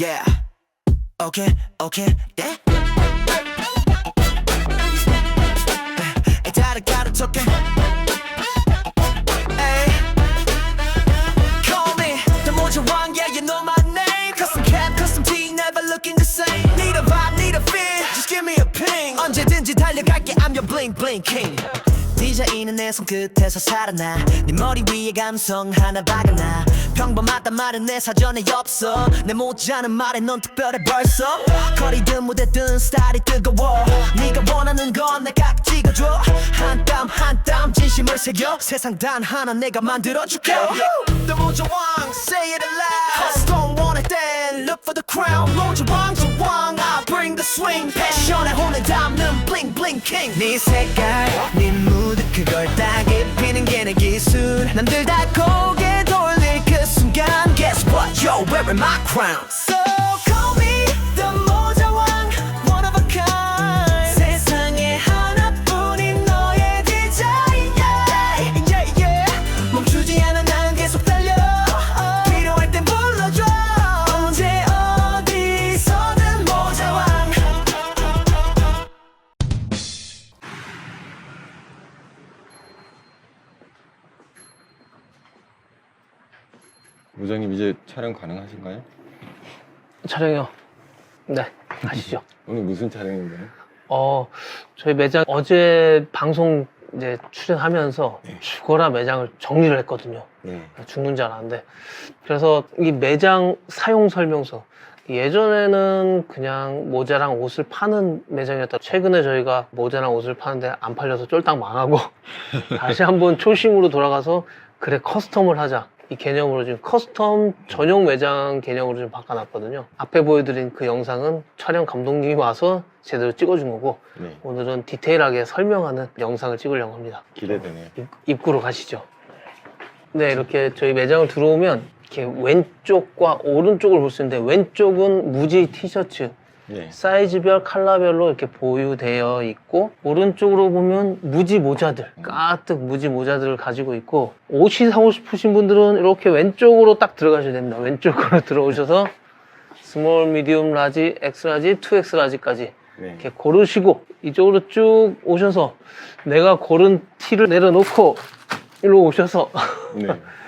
Yeah. Okay, okay, yeah. 다들 가르쳐게. Ay. Call me the 모자 왕, yeah, you know my name. Custom cap, custom tee, never looking the same. Need a vibe, need a feel, just give me a ping. 언제든지 달려갈게, I'm your bling bling king. 디자인은 내 손끝에서 살아나 네 머리 위에 감성 하나 박아놔 평범하단 말은 내 사전에 없어. 내 모자는 말에 넌 특별해 벌써. 거리든 무대든 스타일이 뜨거워. 네가 원하는 건 내가 찍어줘. 한 땀 한 땀 진심을 새겨. 세상 단 하나 내가 만들어줄게. 모자 왕 say it aloud don't it then look for the crown. 모자 왕 저왕 I bring the swing. 패션에 혼을 담는 bling bling king. 네 색깔 네 무드 그걸 딱 입히는 게 내 기술. 남들 다 고개 돌릴 그 순간 Guess what you're wearing my crown 촬영 가능하신가요? 촬영이요. 네, 가시죠. 오늘 무슨 촬영인가요? 어, 저희 매장 어제 방송 이제 출연하면서 죽어라 매장을 정리를 했거든요. 네. 죽는 줄 알았는데. 그래서 이 매장 사용 설명서. 예전에는 그냥 모자랑 옷을 파는 매장이었다. 최근에 저희가 모자랑 옷을 파는데 안 팔려서 쫄딱 망하고 다시 한번 초심으로 돌아가서 그래 커스텀을 하자. 이 개념으로 지금 커스텀 전용 매장 개념으로 좀 바꿔놨거든요. 앞에 보여드린 그 영상은 촬영 감독님이 와서 제대로 찍어준 거고 네. 오늘은 디테일하게 설명하는 영상을 찍으려고 합니다. 기대되네요. 입, 입구로 가시죠. 네, 이렇게 저희 매장을 들어오면 이렇게 왼쪽과 오른쪽을 볼 수 있는데 왼쪽은 무지 티셔츠 네. 사이즈별 컬러별로 이렇게 보유되어 있고 오른쪽으로 보면 무지 모자들 까뜩 무지 모자들을 가지고 있고 옷이 사고 싶으신 분들은 이렇게 왼쪽으로 딱 들어가셔야 됩니다. 왼쪽으로 들어오셔서 스몰, 미디움, 라지, 엑스라지, 2X 라지까지 네. 이렇게 고르시고 이쪽으로 쭉 오셔서 내가 고른 티를 내려놓고 일로 오셔서 네.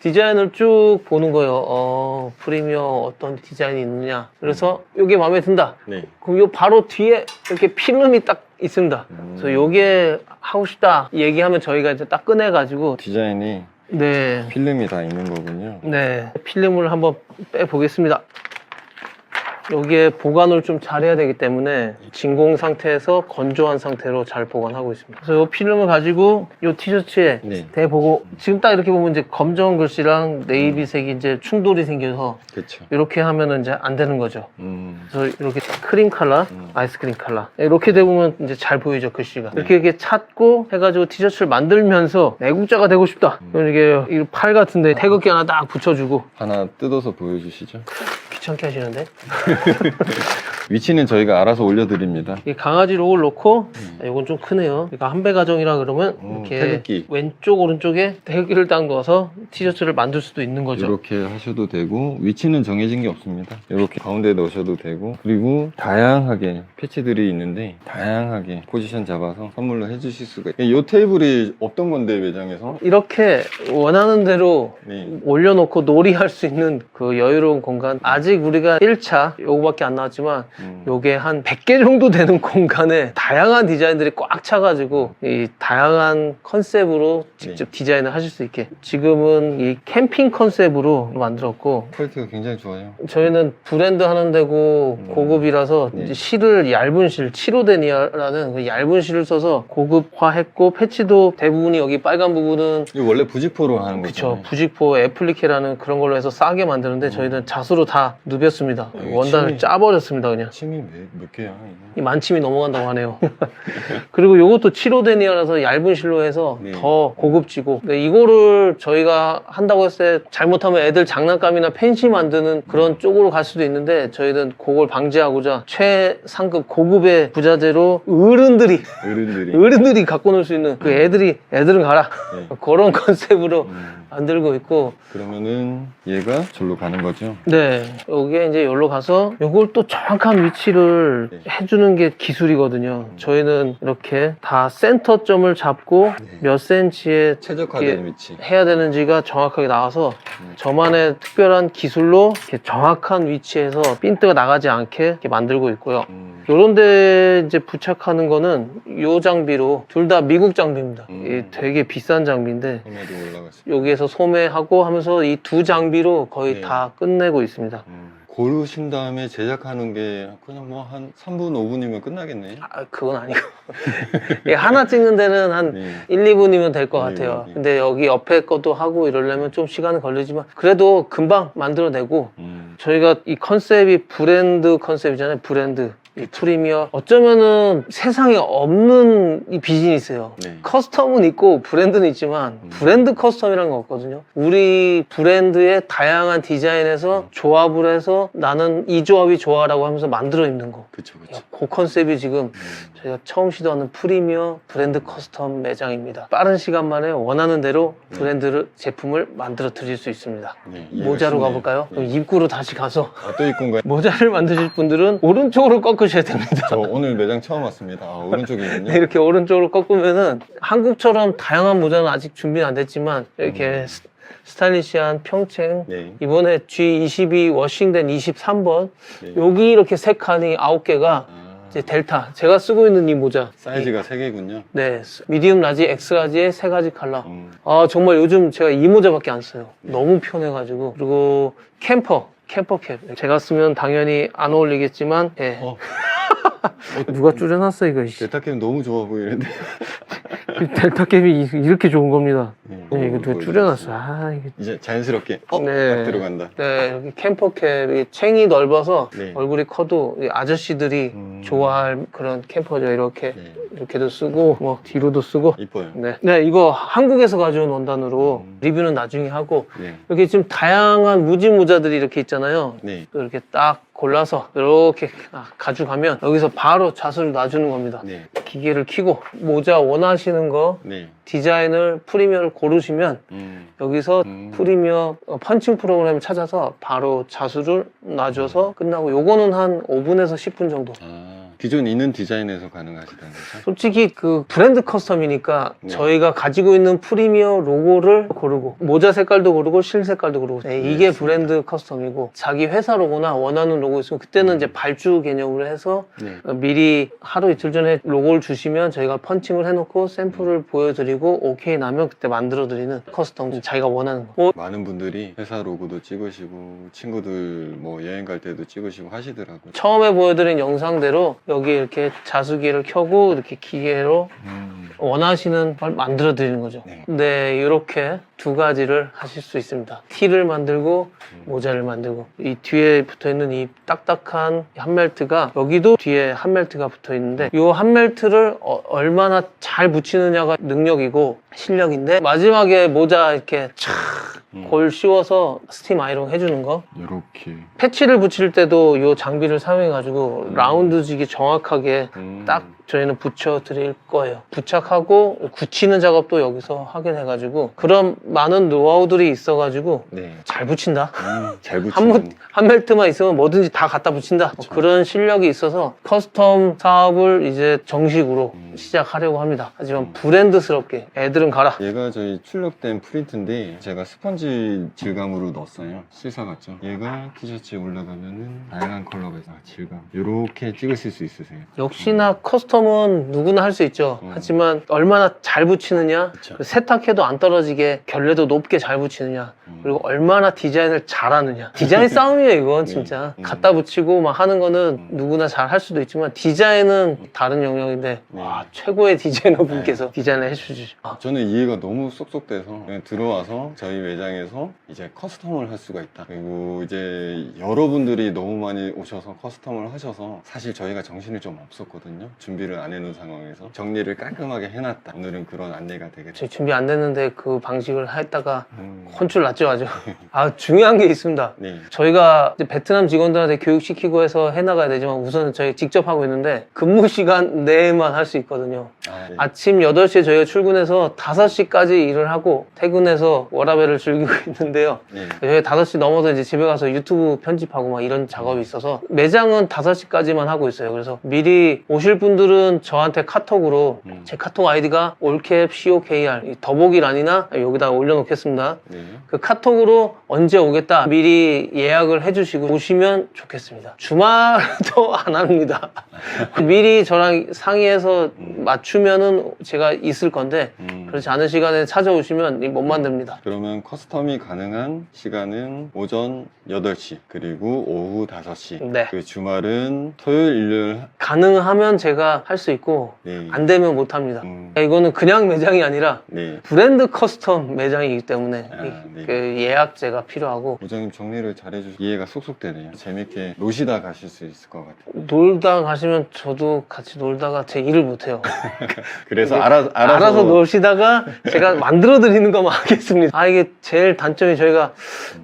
디자인을 쭉 보는 거예요. 어, 프리미어 어떤 디자인이 있느냐. 그래서 이게 마음에 든다. 네. 그럼 요 바로 뒤에 이렇게 필름이 딱 있습니다. 음. 그래서 요게 하고 싶다 얘기하면 저희가 이제 딱 꺼내가지고 디자인이 네, 필름이 다 있는 거군요. 네 필름을 한번 빼 보겠습니다. 여기에 보관을 좀 잘해야 되기 때문에 진공 상태에서 건조한 상태로 잘 보관하고 있습니다. 그래서 이 필름을 가지고 이 티셔츠에 네. 대보고 지금 딱 이렇게 보면 이제 검정 글씨랑 네이비색이 이제 충돌이 생겨서 그렇죠. 이렇게 하면은 이제 안 되는 거죠. 음. 그래서 이렇게 크림 컬러, 음. 아이스크림 컬러 이렇게 되보면 이제 잘 보이죠 글씨가 네. 이렇게 이렇게 찾고 해가지고 티셔츠를 만들면서 애국자가 되고 싶다. 음. 그럼 이게 이팔 같은데 태극기 하나 딱 붙여주고 하나 뜯어서 보여주시죠. 귀찮게 하시는데 위치는 저희가 알아서 올려드립니다. 이 강아지 록을 놓고 아, 이건 좀 크네요. 그러니까 한 배 가정이라 그러면 음, 이렇게 태극기. 왼쪽 오른쪽에 태극기를 딱 넣어서 티셔츠를 만들 수도 있는 거죠. 이렇게 하셔도 되고 위치는 정해진 게 없습니다. 이렇게 가운데 넣으셔도 되고 그리고 다양하게 패치들이 있는데 다양하게 포지션 잡아서 선물로 해주실 수가 있어요. 이 테이블이 없던 건데 매장에서 이렇게 원하는 대로 네. 올려놓고 놀이할 수 있는 그 여유로운 공간 아직 우리가 1차 요거밖에 안 나왔지만 음. 요게 한 100개 정도 되는 공간에 다양한 디자인들이 꽉 차가지고 이 다양한 컨셉으로 직접 네. 디자인을 하실 수 있게 지금은 이 캠핑 컨셉으로 만들었고 퀄리티가 굉장히 좋아요. 저희는 브랜드 하는 데고 음. 고급이라서 네. 이제 실을 얇은 실, 치로데니아라는 그 얇은 실을 써서 고급화했고 패치도 대부분이 여기 빨간 부분은 이거 원래 부직포로 하는 그쵸 거죠. 부직포 애플리케라는 그런 걸로 해서 싸게 만드는데 저희는 자수로 다 누볐습니다 음. 원단을 짜버렸습니다 그냥 침이 몇, 몇 개야? 이 만침이 넘어간다고 하네요. 그리고 이것도 7호 데니어라서 얇은 실로 해서 네. 더 고급지고 근데 이거를 저희가 한다고 했을 때 잘못하면 애들 장난감이나 펜시 만드는 그런 쪽으로 갈 수도 있는데 저희는 그걸 방지하고자 최상급 고급의 부자재로 어른들이 어른들이. 어른들이 갖고 놀 수 있는 그 애들이 애들은 가라 네. 그런 컨셉으로 음, 만들고 있고 그러면은 얘가 절로 가는 거죠? 네, 여기에 이제 여기로 가서 이걸 또 정확한 위치를 네. 해주는 게 기술이거든요. 저희는 이렇게 다 센터점을 잡고 네. 몇 센치에 최적화된 위치. 해야 되는지가 정확하게 나와서 네. 저만의 특별한 기술로 정확한 위치에서 핀트가 나가지 않게 만들고 있고요. 음, 요런데 이제 부착하는 거는 요 장비로 둘 다 미국 장비입니다. 음. 되게 비싼 장비인데. 여기에서 소매하고 하면서 이 두 장비로 거의 네. 다 끝내고 있습니다. 음, 고르신 다음에 제작하는 게 그냥 뭐 한 3분, 5분이면 끝나겠네. 아, 그건 아니고. 이게 하나 찍는 데는 한 네. 1, 2분이면 될 것 네, 같아요. 네. 근데 여기 옆에 것도 하고 이러려면 좀 시간은 걸리지만 그래도 금방 만들어내고 음, 저희가 이 컨셉이 브랜드 컨셉이잖아요. 브랜드. 이 프리미어. 어쩌면은 세상에 없는 이 비즈니스예요. 네. 커스텀은 있고 브랜드는 있지만 음. 브랜드 커스텀이라는 거 없거든요. 우리 브랜드의 다양한 디자인에서 조합을 해서 나는 이 조합이 좋아라고 하면서 만들어 입는 거. 그쵸, 그쵸. 그 컨셉이 지금 음, 저희가 처음 시도하는 프리미어 브랜드 커스텀 매장입니다. 빠른 시간 만에 원하는 대로 네. 브랜드를 제품을 만들어 드릴 수 있습니다. 네, 이해가 모자로. 가볼까요? 네. 그럼 입구로 다시 가서 아, 또 입구인가요? 모자를 만드실 분들은 오른쪽으로 꺾으 셔야 됩니다. 저 오늘 매장 처음 왔습니다. 아, 오른쪽이군요. 네, 이렇게 오른쪽으로 꺾으면은 한국처럼 다양한 모자는 아직 준비는 안 됐지만 이렇게 음. 스- 스타일리시한 평챙 네. 이번에 G22 워싱된 23번 네. 여기 이렇게 세 칸이 아홉 개가 아, 이제 델타 제가 쓰고 있는 이 모자 사이즈가 3개군요. 네 미디움 라지 엑스 라지의 세 가지 컬러 음, 아 정말 요즘 제가 이 모자밖에 안 써요 너무 편해가지고 그리고 캠퍼 캠퍼 캡 제가 쓰면 당연히 안 어울리겠지만 예. 어. 누가 줄여놨어 이거 씨. 데타캠 너무 좋아 보이는데. 이 델타 캡이 이- 이렇게 좋은 겁니다 네, 네 이거 누가 줄여놨어 아 이게 이제 자연스럽게 어? 네. 딱 들어간다. 네 여기 캠퍼 캡 이 챙이 넓어서 네. 얼굴이 커도 이 아저씨들이 음. 좋아할 그런 캠퍼죠 이렇게 네. 이렇게도 쓰고 뭐 뒤로도 쓰고 이뻐요. 네. 네, 이거 한국에서 가져온 원단으로 음. 리뷰는 나중에 하고 네. 이렇게 지금 다양한 무지 모자들이 이렇게 있잖아요. 네. 또 이렇게 딱 골라서 이렇게 아, 가져가면 여기서 바로 자수를 놔주는 겁니다. 네. 기계를 켜고 모자 원하시는 거 네. 디자인을 프리미어를 고르시면 음. 여기서 음. 프리미어 어, 펀칭 프로그램을 찾아서 바로 자수를 놔줘서 끝나고 요거는 한 5분에서 10분 정도. 아, 기존 있는 디자인에서 가능하시다는 거죠? 솔직히 그 브랜드 커스텀이니까 네. 저희가 가지고 있는 프리미어 로고를 고르고 모자 색깔도 고르고 실 색깔도 고르고 네, 이게 알겠습니다. 브랜드 커스텀이고 자기 회사 로고나 원하는 로고 있으면 그때는 음. 이제 발주 개념으로 해서 네. 미리 하루 이틀 전에 로고를 주시면 저희가 펀칭을 해놓고 샘플을 보여드리고 오케이 나면 그때 만들어드리는 커스텀 자기가 원하는 거 어, 많은 분들이 회사 로고도 찍으시고 친구들 뭐 여행 갈 때도 찍으시고 하시더라고요. 처음에 보여드린 영상대로 여기 이렇게 자수기를 켜고 이렇게 기계로 음. 원하시는 걸 만들어 드리는 거죠. 네. 네, 이렇게 두 가지를 하실 수 있습니다. 티를 만들고 모자를 만들고 이 뒤에 붙어 있는 이 딱딱한 한멜트가 여기도 뒤에 한멜트가 붙어 있는데 이 한멜트를 어- 얼마나 잘 붙이느냐가 능력이고 실력인데 마지막에 모자 이렇게 음. 착골 씌워서 스팀 아이롱 해주는 거 이렇게. 패치를 붙일 때도 이 장비를 사용해 가지고 음. 라운드지기 정확하게 음. 딱 저희는 붙여 드릴 거예요. 부착하고 굳히는 작업도 여기서 하게 돼가지고 그런 많은 노하우들이 있어가지고 네. 잘 붙인다. 음, 잘 한, 무- 붙이는. 한 멜트만 있으면 뭐든지 다 갖다 붙인다. 뭐 그런 실력이 있어서 커스텀 사업을 이제 정식으로 음. 시작하려고 합니다. 하지만 음. 브랜드스럽게 애들은 가라. 얘가 저희 출력된 프린트인데 제가 스펀지 질감으로 넣었어요. 실사 같죠? 얘가 티셔츠에 올라가면은 다양한 있어요. 아, 질감. 이렇게 찍으실 수 있으세요. 역시나 커스텀은 누구나 할 수 있죠. 음. 하지만 얼마나 잘 붙이느냐, 그쵸. 세탁해도 안 떨어지게 결례도 높게 잘 붙이느냐 음. 그리고 얼마나 디자인을 잘하느냐. 디자인 싸움이에요, 이건 진짜. 음. 갖다 붙이고 막 하는 거는 음. 누구나 잘 할 수도 있지만 디자인은 다른 영역인데 네. 와 최고의 디자이너 분께서 디자인을 해주시죠. 아, 저는 이해가 너무 쏙쏙 돼서 그냥 들어와서 저희 매장에 서 이제 커스텀을 할 수가 있다. 그리고 이제 여러분들이 너무 많이 오셔서 커스텀을 하셔서 사실 저희가 정신이 좀 없었거든요. 준비를 안 해놓은 상황에서 정리를 깔끔하게 해놨다. 오늘은 그런 안내가 되겠죠. 준비 안 됐는데 그 방식을 했다가 음. 혼쭐 났죠, 아주. 아 중요한 게 있습니다. 네. 저희가 이제 베트남 직원들한테 교육시키고 해서 해나가야 되지만 우선은 저희 직접 하고 있는데 근무 시간 내에만 할 수 있거든요. 아, 네. 아침 8시에 저희가 출근해서 5시까지 일을 하고 퇴근해서 워라벨을 즐기 고 있는데요. 네. 저희 5시 넘어서 이제 집에 가서 유튜브 편집하고 막 이런 작업이 있어서 매장은 5시까지만 하고 있어요. 그래서 미리 오실 분들은 저한테 카톡으로 음. 제 카톡 아이디가 올캡 COKR 이 더보기란이나 여기다 올려놓겠습니다. 네. 그 카톡으로 언제 오겠다 미리 예약을 해주시고 오시면 좋겠습니다. 주말도 안 합니다. 미리 저랑 상의해서 음. 맞추면은 제가 있을 건데 음. 그렇지 않은 시간에 찾아오시면 못 만듭니다. 그러면 커스 텀이 가능한 시간은 오전 8시 그리고 오후 5시 네. 그 주말은 토요일 일요일 가능하면 제가 할 수 있고 네. 안 되면 못 합니다. 음. 이거는 그냥 매장이 아니라 네. 브랜드 커스텀 매장이기 때문에 아, 이- 네. 그 예약제가 필요하고 부장님 정리를 잘해주셔서 이해가 쏙쏙 되네요. 재밌게 노시다 가실 수 있을 것 같아요. 놀다 가시면 저도 같이 놀다가 제 일을 못 해요. 그래서 알아, 알아서, 알아서 노시다가 제가 만들어 드리는 것만 하겠습니다. 아 이게 제일 단점이 저희가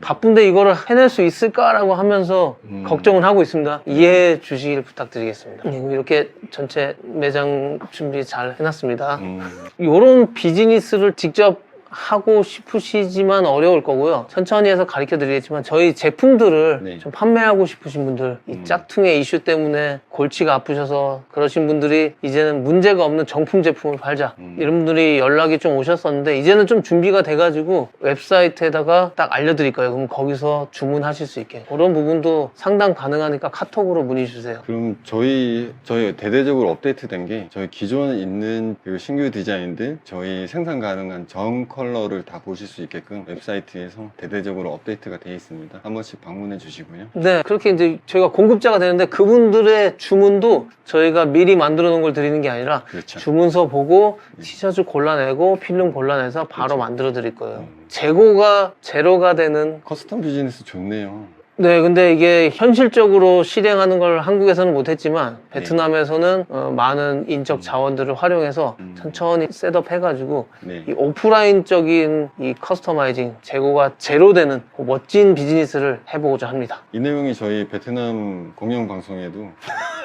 바쁜데 이거를 해낼 수 있을까라고 하면서 음. 걱정을 하고 있습니다. 이해해 주시길 부탁드리겠습니다. 네, 이렇게 전체 매장 준비 잘 해놨습니다. 음, 이런 비즈니스를 직접 하고 싶으시지만 어려울 거고요. 천천히 해서 가르쳐 드리겠지만 저희 제품들을 네. 좀 판매하고 싶으신 분들 이 음. 짝퉁의 이슈 때문에 골치가 아프셔서 그러신 분들이 이제는 문제가 없는 정품 제품을 팔자 음. 이런 분들이 연락이 좀 오셨었는데 이제는 좀 준비가 돼가지고 웹사이트에다가 딱 알려드릴 거예요. 그럼 거기서 주문하실 수 있게 그런 부분도 상당 가능하니까 카톡으로 문의 주세요. 그럼 저희 저희 대대적으로 업데이트된 게 저희 기존에 있는 그 신규 디자인들 저희 생산 가능한 전컬 러를 다 보실 수 있게끔 웹사이트에서 대대적으로 업데이트가 되어 있습니다. 한 번씩 방문해 주시고요. 네, 그렇게 이제 저희가 공급자가 되는데 그분들의 주문도 저희가 미리 만들어 놓은 걸 드리는 게 아니라 그렇죠. 주문서 보고 네. 티셔츠 골라내고 필름 골라내서 바로 그렇죠. 만들어 드릴 거예요. 음. 재고가 제로가 되는 커스텀 비즈니스 좋네요. 네, 근데 이게 현실적으로 실행하는 걸 한국에서는 못했지만 네. 베트남에서는 어, 많은 인적 자원들을 활용해서 음. 천천히 셋업 해가지고 네. 이 오프라인적인 이 커스터마이징 재고가 제로되는 그 멋진 비즈니스를 해보고자 합니다. 이 내용이 저희 베트남 공영 방송에도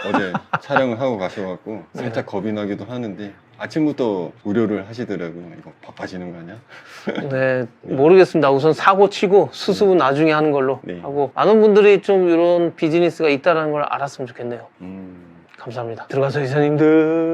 어제 촬영을 하고 가셔갖고 살짝 겁이 나기도 하는데 아침부터 우려를 하시더라고요. 이거 바빠지는 거 아니야? 네, 모르겠습니다. 우선 사고 치고 수습은 나중에 하는 걸로 네. 하고 많은 분들이 좀 이런 비즈니스가 있다는 걸 알았으면 좋겠네요. 음. 감사합니다. 들어가서 이사님들.